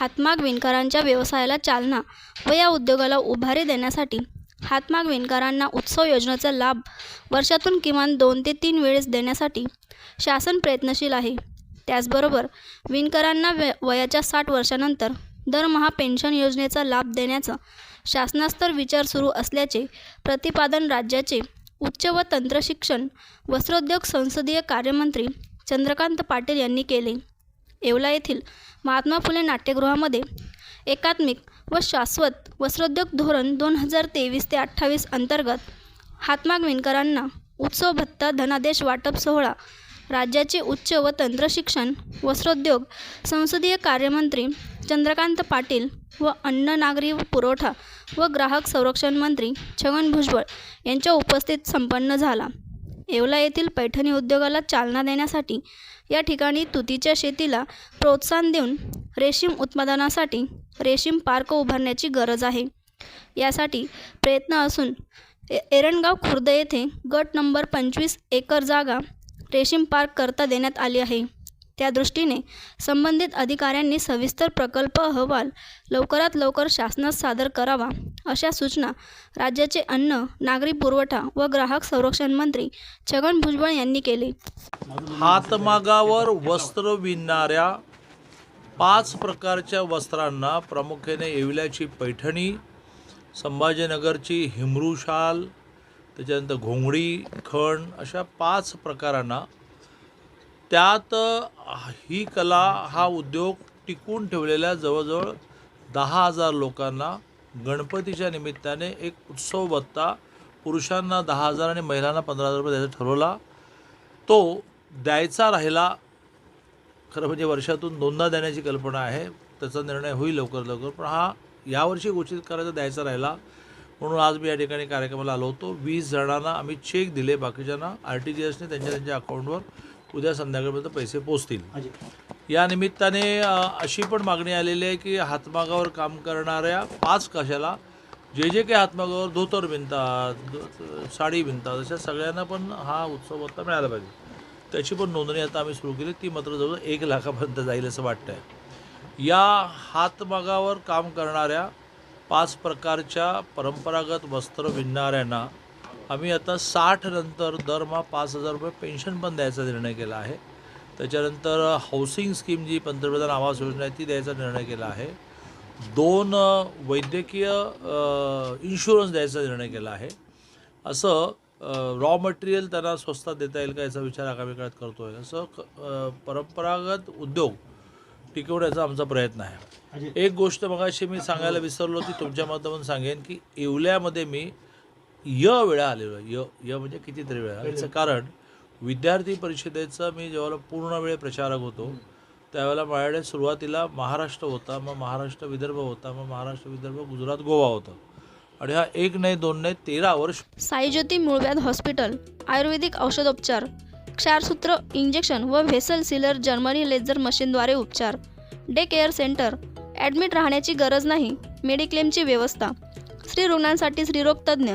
हातमाग विणकरांच्या व्यवसायाला चालना व या उद्योगाला उभारी देण्यासाठी हातमाग विणकरांना उत्सव योजनेचा लाभ वर्षातून किमान दोन ते तीन वेळेस देण्यासाठी शासन प्रयत्नशील आहे. त्याचबरोबर विणकरांना व वयाच्या साठ वर्षानंतर दरमहा पेन्शन योजनेचा लाभ देण्याचा शासनास्तर विचार सुरू असल्याचे प्रतिपादन राज्याचे उच्च व तंत्रशिक्षण वस्त्रोद्योग संसदीय कार्यमंत्री चंद्रकांत पाटील यांनी केले. येवला येथील महात्मा फुले नाट्यगृहामध्ये एकात्मिक व शाश्वत वस्त्रोद्योग धोरण दोन हजार तेवीस ते अठ्ठावीस अंतर्गत हातमाग विणकरांना उत्सव भत्ता धनादेश वाटप सोहळा राज्याचे उच्च व तंत्रशिक्षण वस्त्रोद्योग संसदीय कार्यमंत्री चंद्रकांत पाटील व अन्न नागरी पुरवठा व ग्राहक संरक्षण मंत्री छगन भुजबळ यांच्या उपस्थित संपन्न झाला. येवला येथील पैठणी उद्योगाला चालना देण्यासाठी या ठिकाणी तुतीच्या शेतीला प्रोत्साहन देऊन रेशीम उत्पादनासाठी रेशीम पार्क उभारण्याची गरज आहे. यासाठी प्रयत्न असून ए एरणगाव खुर्द येथे गट नंबर पंचवीस एकर जागा रेशीम पार्क करता देण्यात आली आहे. त्या दृष्टीने संबंधित अधिकाऱ्यांनी सविस्तर प्रकल्प अहवाल लवकरात लवकर शासनास सादर करावा अशा सूचना राज्याचे अन्न नागरी पुरवठा व ग्राहक संरक्षण मंत्री छगन भुजबळ यांनी केले. हातमागावर वस्त्र विणणाऱ्या पाच प्रकारच्या वस्त्रांना प्रामुख्याने येवल्याची पैठणी संभाजीनगरची हिमरू शाल त्याच्यानंतर घोंगडी खण अशा पाच प्रकारांना त्यात ही कला हा उद्योग टिकून ठेवलेल्या जवळजवळ दहा हजार लोकांना गणपतीच्या निमित्ताने एक उत्सव भत्ता पुरुषांना दहा हजार आणि महिलांना पंधरा हजार रुपये द्यायचा ठरवला. तो द्यायचा राहिला खरं म्हणजे वर्षातून दोनदा देण्याची कल्पना आहे त्याचा निर्णय होईल लवकर लवकर पण हा यावर्षी घोषित करायचा द्यायचा राहिला. म्हणून आज मी या ठिकाणी कार्यक्रमाला आलो होतो. वीस जणांना आम्ही चेक दिले बाकीच्यांना आर टी जी एसने त्यांच्या त्यांच्या अकाउंटवर उद्या संध्याकाळपर्यंत पैसे पोचतील. या निमित्ताने अशी पण मागणी आलेली आहे की हातमागावर काम करणाऱ्या पाच कशाला जे जे काही हातमागावर धोतर विणतात साडी विणतात अशा सगळ्यांना पण हा उत्सव भत्ता मिळाला पाहिजे. त्याची पण नोंदणी आता आम्ही सुरू केली ती मात्र जवळ एक लाखापर्यंत जाईल असं वाटतं आहे या हातमागावर काम करणाऱ्या पाच प्रकारच्या परंपरागत वस्त्र विणणाऱ्यांना आम्ही आता साठ नंतर दरमहा पाच हजार रुपये पेन्शन पण द्यायचा निर्णय केला आहे. त्याच्यानंतर हाऊसिंग स्कीम जी पंतप्रधान आवास योजना आहे ती द्यायचा निर्णय केला आहे. दोन वैद्यकीय इन्शुरन्स द्यायचा निर्णय केला आहे. असं रॉ मटेरियल त्यांना स्वस्तात देता येईल का याचा विचार आगामी काळात करतो आहे असं परंपरागत उद्योग टिकवण्याचा आमचा प्रयत्न आहे. एक गोष्ट मगाशी मी सांगायला विसरलो ती तुमच्या माध्यमातून सांगेन की येवल्यामध्ये मी य वेळा आलेलो आहे. य य म्हणजे कितीतरी वेळा. याचं कारण विद्यार्थी परिषदेचा मी जेव्हा पूर्ण वेळ प्रचारक होतो त्यावेळेला माझ्याकडे सुरुवातीला महाराष्ट्र होता मग महाराष्ट्र विदर्भ होता मग महाराष्ट्र विदर्भ गुजरात गोवा होतं. आणि हा एक नाही दोन नाही तेरा वर्ष साईज्योती मूळव्याध हॉस्पिटल आयुर्वेदिक औषधोपचार क्षारसूत्र इंजेक्शन व व्हेसल सिलर जर्मनी लेझर मशीनद्वारे उपचार डे केअर सेंटर ॲडमिट राहण्याची गरज नाही मेडिक्लेमची व्यवस्था स्त्री रुग्णांसाठी स्त्रीरोग तज्ज्ञ